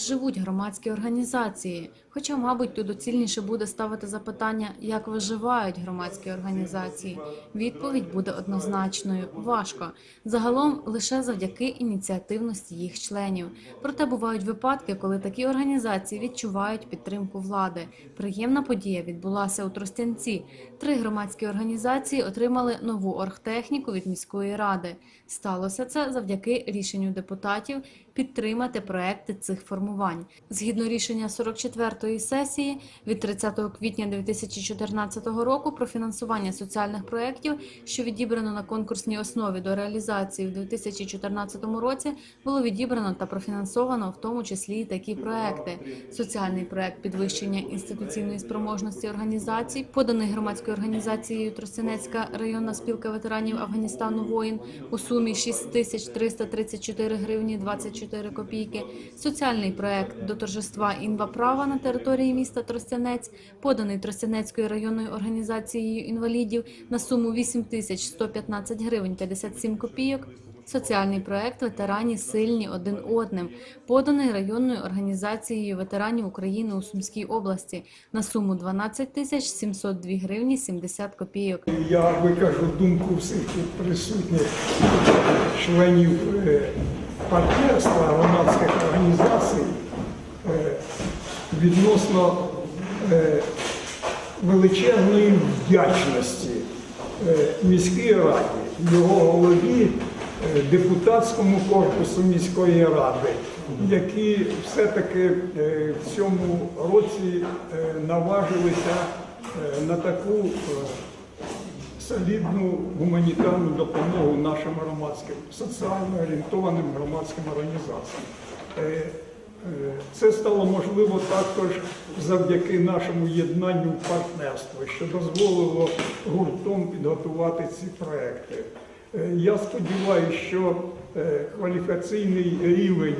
живуть громадські організації. Хоча, мабуть, тут доцільніше буде ставити запитання, як виживають громадські організації. Відповідь буде однозначною важко. Загалом лише завдяки ініціативності їх членів. Проте бувають випадки, коли такі організації відчувають підтримку влади. Приємна подія відбулася у Тростянці. Три громадські організації отримали нову оргтехніку від міської ради. Сталося це завдяки рішенню депутатів підтримати проекти цих формувань. Згідно рішення 44-ї сесії від 30 квітня 2014 року про фінансування соціальних проєктів, що відібрано на конкурсній основі до реалізації в 2014 році, було відібрано та профінансовано в тому числі і такі проекти: соціальний проект підвищення інституційної спроможності організацій, поданий громадською організацією Тростянецька районна спілка ветеранів Афганістану воїн у сумі 6334 гривні 24 копійки, соціальний проект до торжества інва права на території міста Тростянець, поданий Тростянецькою районною організацією інвалідів на суму 8115 гривень 57 копійок. Соціальний проект Ветерані сильні один одним, поданий районною організацією ветеранів України у Сумській області на суму 12 тисяч 702 гривні 70 копійок. Я викажу думку всіх присутніх членів е, партнерства громадських організацій е, відносно е, величезної вдячності е, міській раді, його голові, депутатському корпусу міської ради, які все-таки в цьому році наважилися на таку солідну гуманітарну допомогу нашим громадським, соціально орієнтованим громадським організаціям. Е, е, Це стало можливо також завдяки нашому єднанню в партнерство, що дозволило гуртом підготувати ці проекти. Е, Я сподіваюся, що кваліфікаційний рівень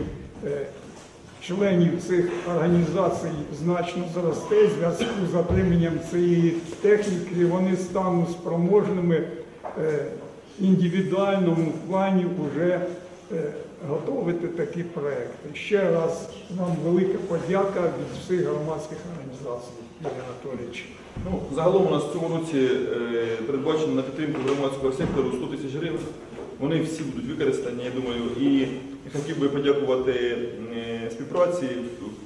членів цих організацій значно зросте в зв'язку з отриманням цієї техніки. Вони стануть спроможними е, індивідуальному плані вже е, готувати такі проекти. Ще раз вам велика подяка від всіх громадських організацій, Юрій Анатолійович. Ну, загалом у нас в цьому році е, передбачено на підтримку громадського сектору 100 тисяч гривень. Вони всі будуть використані, я думаю. І хотів би подякувати е, співпраці,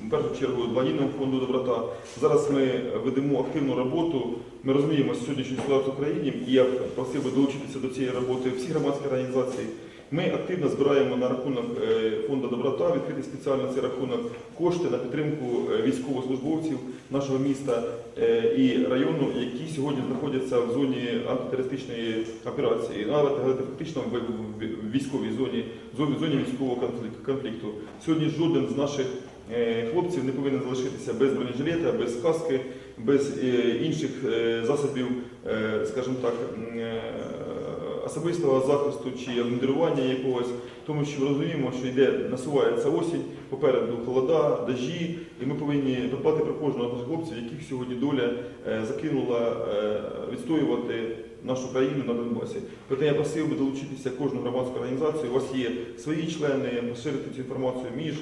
в першу чергу благодійному фонду доброта. Зараз ми ведемо активну роботу. Ми розуміємо сьогоднішню ситуацію в Україні, і я просив би долучитися до цієї роботи всі громадські організації. Ми активно збираємо на рахунок е, фонду доброта, відкритий спеціально цей рахунок кошти на підтримку е, військовослужбовців нашого міста е, і району, які сьогодні знаходяться в зоні антитерористичної операції, навіть говорити фактично в військовій зоні, в зоні- військового конфлік- конфлікту. Сьогодні жоден з наших хлопців не повинен залишитися без бронежилета, без каски, без інших засобів, скажімо так. Особистого захисту чи обмундирування якогось, тому що ми розуміємо, що йде насувається осінь, попереду холода, дажі, і ми повинні дбати про кожного з хлопців, яких сьогодні доля е, закинула е, відстоювати нашу країну на Донбасі. Проте я просив би долучитися кожну громадську організацію. У вас є свої члени, поширити цю інформацію між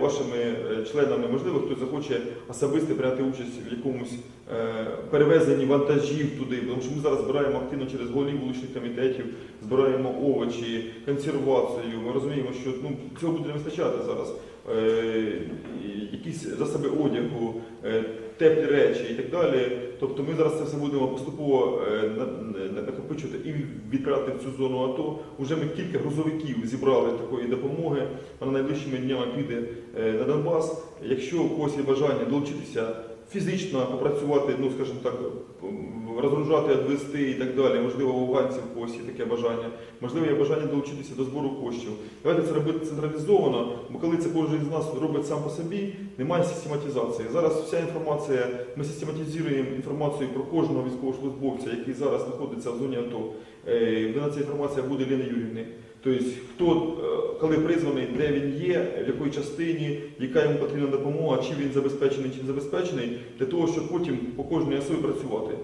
вашими е, членами. Можливо, хтось захоче особисто прийняти участь в якомусь е, перевезенні вантажів туди, тому що ми зараз збираємо активно через голів вуличних комітетів, збираємо овочі, консервацію. Ми розуміємо, що ну, цього буде не вистачати зараз. Е, Якісь засоби одягу, е, теплі речі і так далі. Тобто ми зараз це все будемо поступово е, на- на- накопичувати і відправити в цю зону АТО. Уже ми кілька грузовиків зібрали такої допомоги. Вона найближчими днями піде е, на Донбас. Якщо у когось є бажання долучитися фізично, попрацювати, ну скажімо так, розгружати, відвести і так далі. Можливо, у афганців у когось є таке бажання. Можливо, є бажання долучитися до збору коштів. Давайте це робити централізовано, бо коли це кожен з нас робить сам по собі, немає систематизації. Зараз вся інформація, ми систематизуємо інформацію про кожного військовослужбовця, який зараз знаходиться в зоні АТО. Е, Де ця інформація буде Ліни Юрівни. Тобто, хто е, коли призваний, де він є, в якій частині, яка йому потрібна допомога, чи він забезпечений, чи не забезпечений, для того, щоб потім по кожній особі працювати.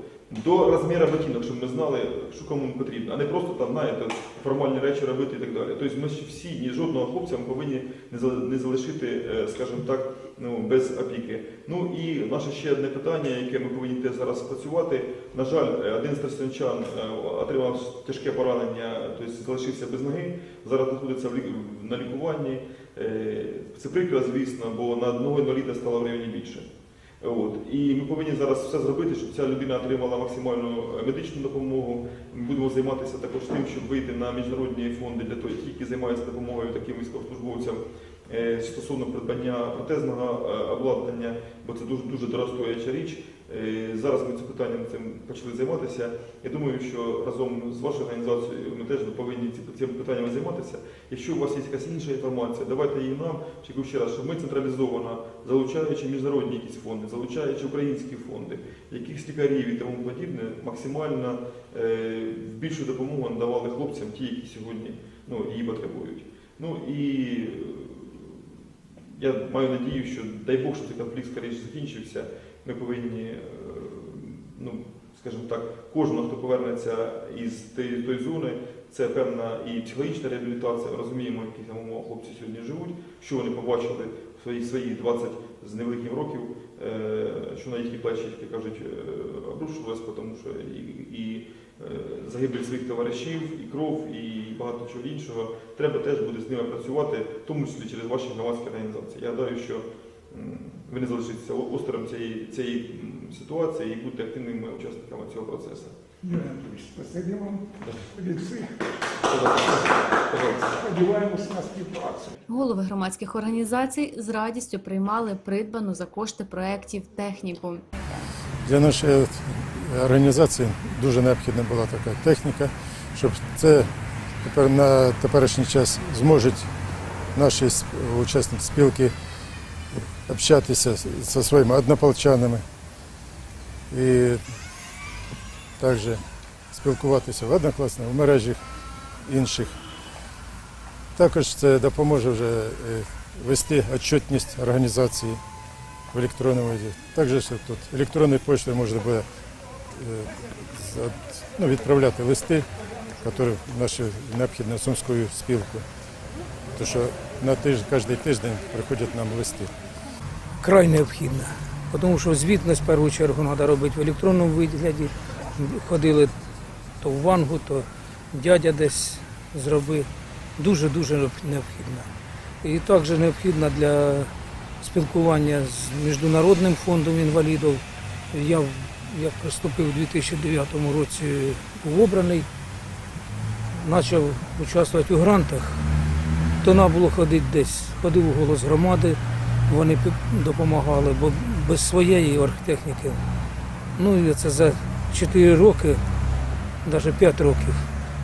До розміру ботинок, щоб ми знали, що кому потрібно, а не просто там, знаєте, формальні речі робити і так далі. Тобто ми всі, ні жодного хлопця ми повинні не зал- не залишити, е, скажімо так, ну, без опіки. Ну і наше ще одне питання, яке ми повинні теж зараз працювати. На жаль, е, один з тростянчан е, отримав тяжке поранення, тобто залишився без ноги. Зараз знаходиться на лікуванні. Це прикро, звісно, бо на одного інваліда стало в районі більше. От. І ми повинні зараз все зробити, щоб ця людина отримала максимальну е, медичну допомогу. Ми будемо займатися також тим, щоб вийти на міжнародні фонди для того, які займаються допомогою таким військовослужбовцям е, стосовно придбання протезного е, обладнання, бо це дуже дуже дорогостояча річ. Е, Зараз ми цим питанням цим почали займатися. Я думаю, що разом з вашою організацією ми теж повинні цим питаннями займатися. Якщо у вас є якась інша інформація, давайте її нам, чи кажу ще раз, щоб ми централізовано, залучаючи міжнародні якісь фонди, залучаючи українські фонди, якихось лікарів і тому подібне, максимально е, більшу допомогу надавали хлопцям, ті, які сьогодні ну, її потребують. Ну і я маю надію, що дай Бог, що цей конфлікт скоріше закінчився. Ми повинні, е, ну, скажімо так, кожного, хто повернеться із тої зони, це певна і психологічна реабілітація. Розуміємо, які там умови хлопці сьогодні живуть, що вони побачили в свої, свої 20 з невеликим років, е, що на їхні плечі, як кажуть, обрушилось, обрушувалось, тому що і, і е, загибель своїх товаришів, і кров, і багато чого іншого. Треба теж буде з ними працювати, в тому числі через ваші громадські організації. Я гадаю, що ви не залишитеся осторонь цієї, цієї ситуації і будете активними учасниками цього процесу. Юрій Анатолійович, спасибі вам від всіх. Пожалуйста. Сподіваємось на співпрацю. Голови громадських організацій з радістю приймали придбану за кошти проєктів техніку. Для нашої організації дуже необхідна була така техніка, щоб це тепер на теперішній час зможуть наші учасники спілки общатися з- зі своїми однополчанами і також спілкуватися в однокласному, в мережі інших. Також це допоможе вже е, вести отчетність організації в електронному виді. Також тут електронною поштою можна буде е, ну, відправляти листи, які в нашу необхідну сумську спілку. Тому що на тиждень, кожен тиждень приходять нам листи. край необхідна. Тому що звітність в першу чергу треба робити в електронному вигляді. Ходили то в вангу, то дядя десь зробив. Дуже-дуже необхідна. І також необхідна для спілкування з Міжнародним фондом інвалідів. Я, я приступив у 2009 році в обраний, почав участвувати у грантах. То треба було ходити десь. Ходив у голос громади, вони допомагали, бо без своєї оргтехніки. Ну і це за 4 роки, навіть 5 років,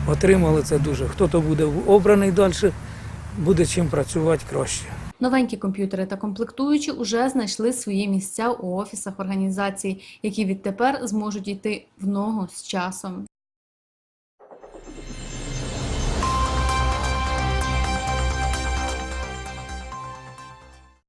отримали це дуже. Хто то буде обраний далі, буде чим працювати краще. Новенькі комп'ютери та комплектуючі уже знайшли свої місця у офісах організацій, які відтепер зможуть йти в ногу з часом.